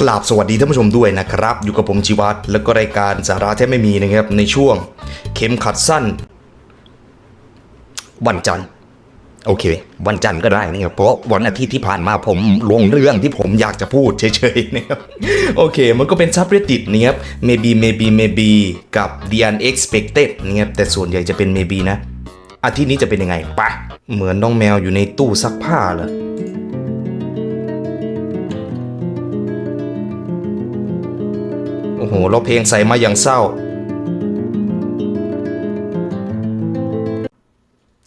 กราบสวัสดีท่านผู้ชมด้วยนะครับ อยู่กับผมชีวัตรแล้วก็รายการสาระแทบไม่มีนะครับในช่วงเข็มขัดสั้น วันจันทร์โอเค วันจันทร์ก็ได้นะครับเพราะวันอาทิตย์ที่ผ่านมาผมลงเรื่องที่ผมอยากจะพูดเฉยๆนะครับโอเค มันก็เป็นซับเรดดิตนะครับ maybe maybe maybe กับ the unexpected นะครับแต่ส่วนใหญ่จะเป็น maybe นะ อาทิตย์นี้จะเป็นยังไงปะเหมือนน้องแมวอยู่ในตู้ซักผ้าเลยโอ้ หเราเพลงใส่มาอย่างเศร้า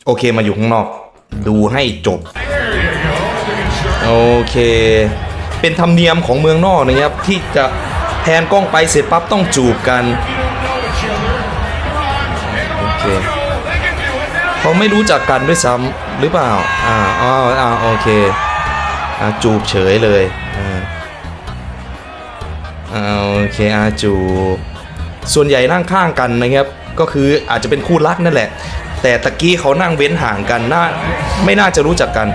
โอเคมาอยู่ข้างนอก ดูให้จบ โอเค เป็นธรรมเนียมของเมืองนอกนะครับ ที่จะแพนกล้องไปเสร็จปั๊บต้องจูบกัน โอเคเขาไม่รู้จักกันด้วยซ้ำหรือเปล่า อ่าอ๋ออ่าโอเค อ่าจูบเฉยเลย โอเคอาจูส่วนใหญ่นั่งข้างกันนะครับ ก็คืออาจจะเป็นคู่รักนั่นแหละ แต่ตะกี้เขานั่งเว้นห่างกันน่าไม่น่าจะรู้จักกัน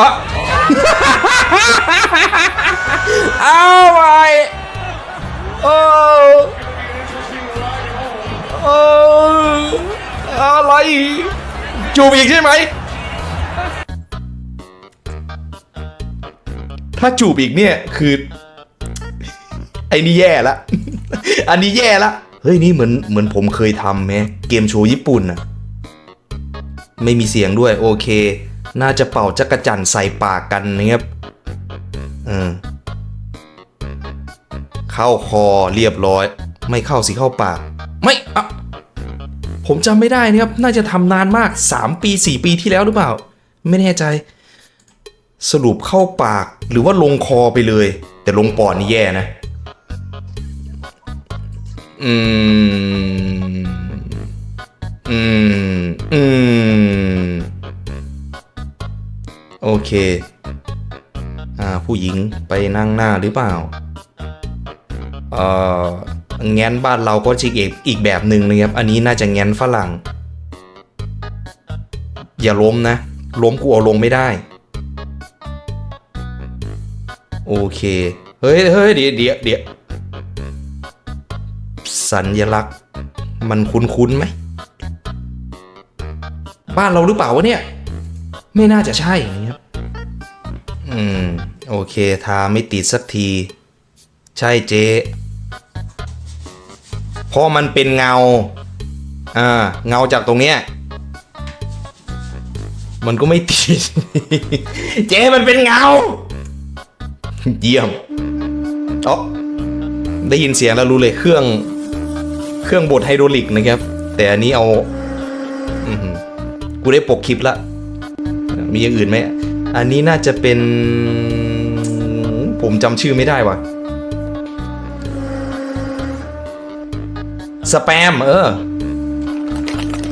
อะเอาไปโอ้โอ้อะไรจูบอีกใช่ไหม ถ้าจูบอีกเนี่ยคือ อ้นี่แย่ละ อันนี้แย่ละ เฮ้ยนี่เหมือนเหมือนผมเคยทำไหมเกมโชว์ญี่ปุ่นอะไม่มีเสียงด้วยโอเค น่าจะเป่าจักรจันใส่ปากกันนะครับเออเข้าคอเรียบร้อย ไม่เข้าสิเข้าปาก ไม่อะผมจำไม่ได้นะครับ น่าจะทำนานมาก 3 ปี 4 ปีที่แล้วหรือเปล่า ไม่แน่ใจ สรุปเข้าปากหรือว่าลงคอไปเลย แต่ลงปอดนี่แย่นะ อืม อืม อืม โอเค อ่า ผู้หญิงไปนั่งหน้าหรือเปล่า เอ่อแง้นบ้านเราก็ชิกอีกอีกแบบหนึ่งนะครับ อันนี้น่าจะแง้นฝรั่ง อย่าล้มนะ ล้มกูเอาลงไม่ได้ โอเค เฮ้ยเฮ้ยเดี๋ยวเดี๋ยวเดี๋ยว สัญลักษณ์ มันคุ้นๆไหม บ้านเราหรือเปล่าวะเนี่ย ไม่น่าจะใช่นะครับอืม โอเคทาไม่ติดสักที ใช่เจ๊เพราะมันเป็นเงา อ่า เงาจากตรงเนี้ยมันก็ไม่ติด เจ๊มันเป็นเงา เยี่ยมอ๋อได้ยินเสียงแล้วรู้เลยเครื่อง เครื่องบดไฮดรลิกนะครับ แต่อันนี้เอาอือหือกูได้ปกคลิปละ มีอย่างอื่นไหม อันนี้น่าจะเป็น ผมจำชื่อไม่ได้ว่ะ สแปม เออ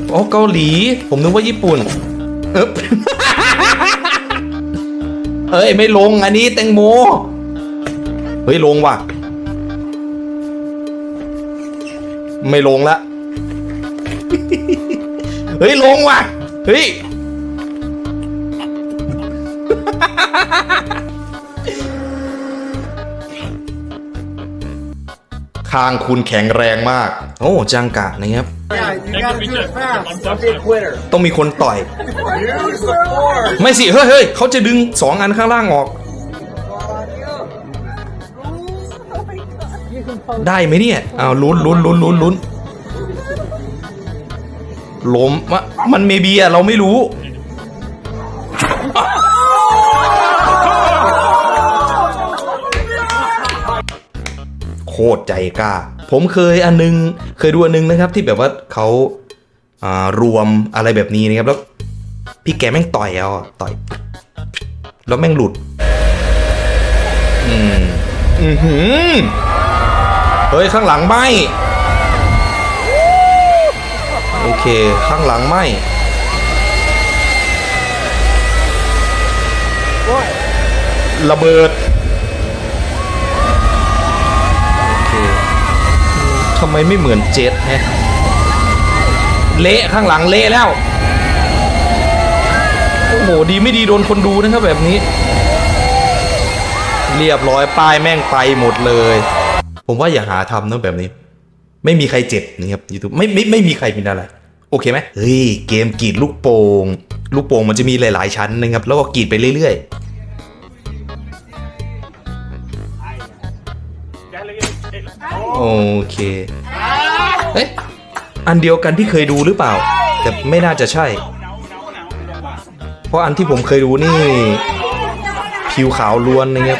โอ้เกาหลี ผมนึกว่าญี่ปุ่น เอ๊บเอ้ย ไม่ลงอันนี้แตงโม เฮ้ย ลงว่ะ ไม่ลงละ เฮ้ย ลงว่ะ เฮ้ย คางคุณแข็งแรงมาก โอ้จังกะนะครับ Yeah, you gotta do it fast. Don't be a quitter. ต้องมีคนต่อย Use the force. ไม่สิ เฮ้ยเฮ้ยเขาจะดึงสองอันข้างล่างออก ได้ไหมเนี่ยอ้าวลุ้นลุ้นลุ้นลุ้นลุ้นล้มมะมันเมบีอะเราไม่รู้ โคตรใจกล้า ผมเคยอันนึง เคยดูอันนึงนะครับ ที่แบบว่าเขาารวมอะไรแบบนี้นะครับแล้ว พี่แกแม่งต่อยเอาอะต่อย แล้วแม่งหลุด อืม อือหือ เฮ้ย ข้างหลังไหมโอเค ข้างหลังไหมระเบิด โอเคทำไมไม่เหมือนเจ็ตฮะเละข้างหลังเละแล้ว โอ้โห ดีไม่ดีโดนคนดูนะครับแบบนี้ เรียบร้อยป้ายแม่งไปหมดเลย ผมว่าอย่าหาทำนะแบบนี้ ไม่มีใครเจ็บนะครับยูทูบไม่ไม่ไม่มีใครเป็นอะไร โอเคไหมเฮ้ยเกมกรีดลูกโป่งลูกโป่งมันจะมีหลาย ๆ ชั้นนะครับ แล้วก็กรีดไปเรื่อยๆ โอเคเอ๊ะอันเดียวกันที่เคยดูหรือเปล่า แต่ไม่น่าจะใช่ เพราะอันที่ผมเคยดูนี่ ผิวขาวล้วนนะครับ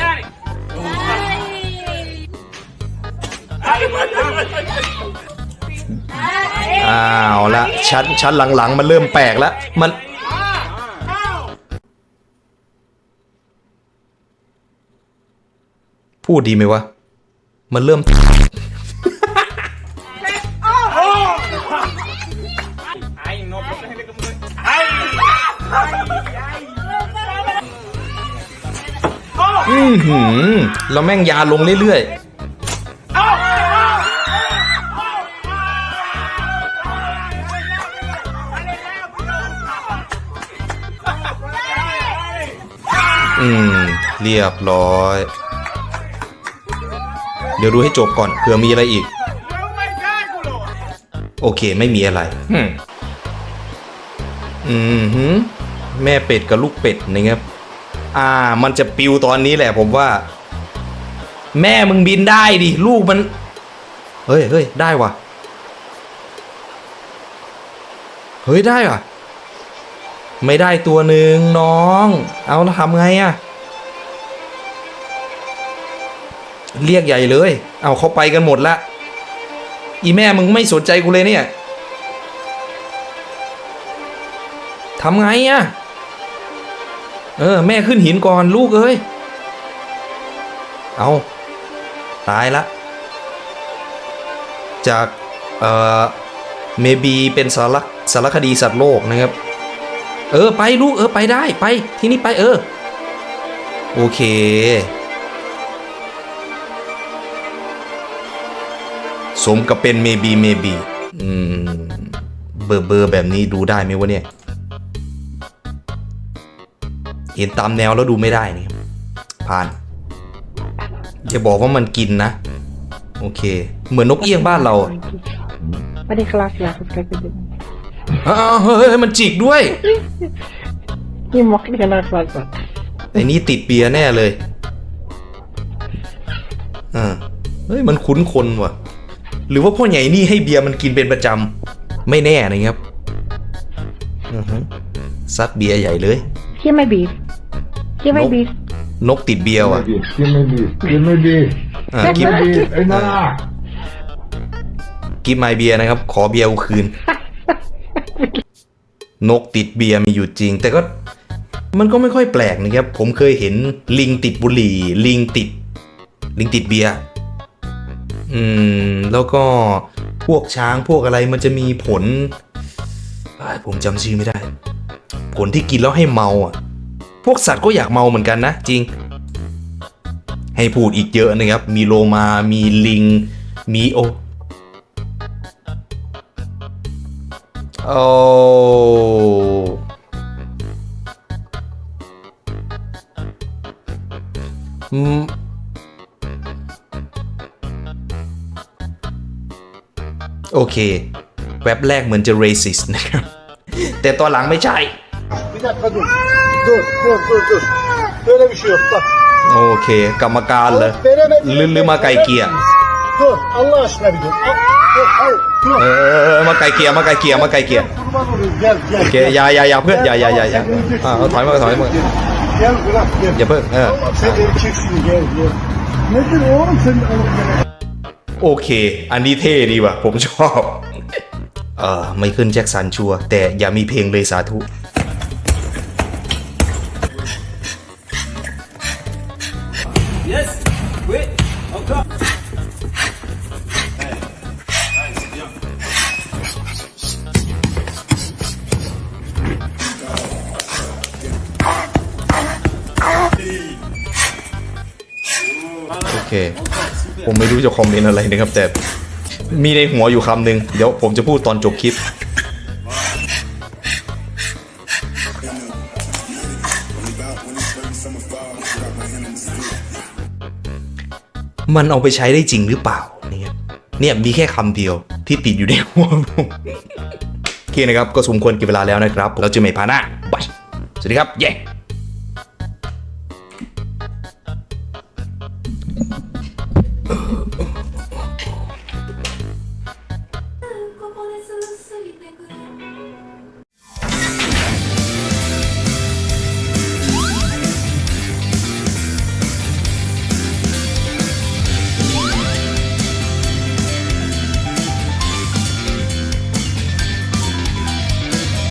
อ้าวละชั้นชั้นหลังๆ มันเริ่มแปลกแล้วมันพูดดีไหมวะ มันเริ่ม อือหือแล้วแม่งยาลงเรื่อยๆ เรียบร้อย เดี๋ยวดูให้จบก่อนเผื่อมีอะไรอีก โอเคไม่มีอะไร อืมอืมหือแม่เป็ดกับลูกเป็ดนะครับ อ่า มันจะปิวตอนนี้แหละผมว่า แม่มึงบินได้ดิ ลูกมัน เฮ้ยเฮ้ยได้ว่ะ เฮ้ยได้ว่ะ ไม่ได้ตัวหนึ่งน้อง เอาแล้วทำไงอะ เรียกใหญ่เลย เอาเขาไปกันหมดละ อีแม่มึงไม่สนใจกูเลยเนี่ยทำไงอะเออ แม่ขึ้นหินก่อนลูกเอ้ย เอา ตายละ จาก เอ่อ เมบีเป็นสารสารคดีสัตว์โลกนะครับ เออ ไปลูกเออ ไปได้ไปที่นี่ไปเออ โอเค สมกับเป็นเมบีเมบีอืมเบอร์เบอร์แบบนี้ดูได้ไหมวะเนี่ย เห็นตามแนวแล้วดูไม่ได้นี่ผ่านอย่าบอกว่ามันกินนะ โอเค เหมือนนกเอี้ยงบ้านเราอะไม่ได้คลาสแล้วคุณกายเป็นอ้าวเฮ้ยเฮ้ยมันจิกด้วยนี่มอกนี่กันนะคลาสไอ้นี่ติดเบียร์แน่เลยอ่าเฮ้ยมันคุ้นคนว่ะ หรือว่าพ่อใหญ่นี่ให้เบียร์มันกินเป็นประจำไม่แน่นะครับอือฮึซัดเบียร์ใหญ่เลยที่ไม่บีบที่ไม่บีบนกติดเบียร์ว่ะ Give me beef. Give me beef. อ่ากิน Give me beef. Hey, nah. กินไมเบียร์นะครับ ขอเบียร์กูคืน นกติดเบียร์มีอยู่จริง แต่ก็มันก็ไม่ค่อยแปลกนะครับ ผมเคยเห็นลิงติดบุหรี่ ลิงติด ลิงติดเบียร์ อืม แล้วก็พวกช้างพวกอะไรมันจะมีผล ผมจำชื่อไม่ได้ ผลที่กินแล้วให้เมาอะ พวกสัตว์ก็อยากเมาเหมือนกันนะ จริง ให้พูดอีกเยอะนะครับ มีโลมา มีลิง มีโอโอ้อืม โอเค แว็บแรกเหมือนจะ racist นะครับ แต่ตอนหลังไม่ใช่ Bir dakika dur. Dur, dur, dur, dur. Böyle bir şey yok. Bak. โอเค กรรมการเลย Veremediğin ลืมลืมมาไก่เกลีย Dur, Allah aşkına bir dur. Al, Dur, hayır, dur. เออมาไก่เกลียมาไก่เกลียมาไก่เกลีย Kurban olayım, gel, gel. โอเคอย่าอย่าอย่าเพื่อนอย่าอย่าอย่าอย่าอ่าเอาถอยมาถอยมา Gel bırak, gel. อย่าเพิ่งเออ Tamam, sen erkeksin, gel, gel. Nedir oğlum senin alıp gelen? โอเค อันนี้เท่ดีว่ะ ผมชอบ เออไม่ขึ้นแจ็คสันชัวร์แต่อย่ามีเพลงเลยสาธุโอเค ผมไม่รู้จะคอมเมนต์อะไรนะครับ แต่มีในหัวอยู่คำหนึ่งเดี๋ยวผมจะพูดตอนจบคลิป มันเอาไปใช้ได้จริงหรือเปล่าเนี่ยเนี่ยมีแค่คำเดียวที่ติดอยู่ในหัวผมโอเคนะครับ ก็สมควรก็บเวลาแล้วนะครับ เราจอใหม่พาหน้าบายสวัสดีครับ เย้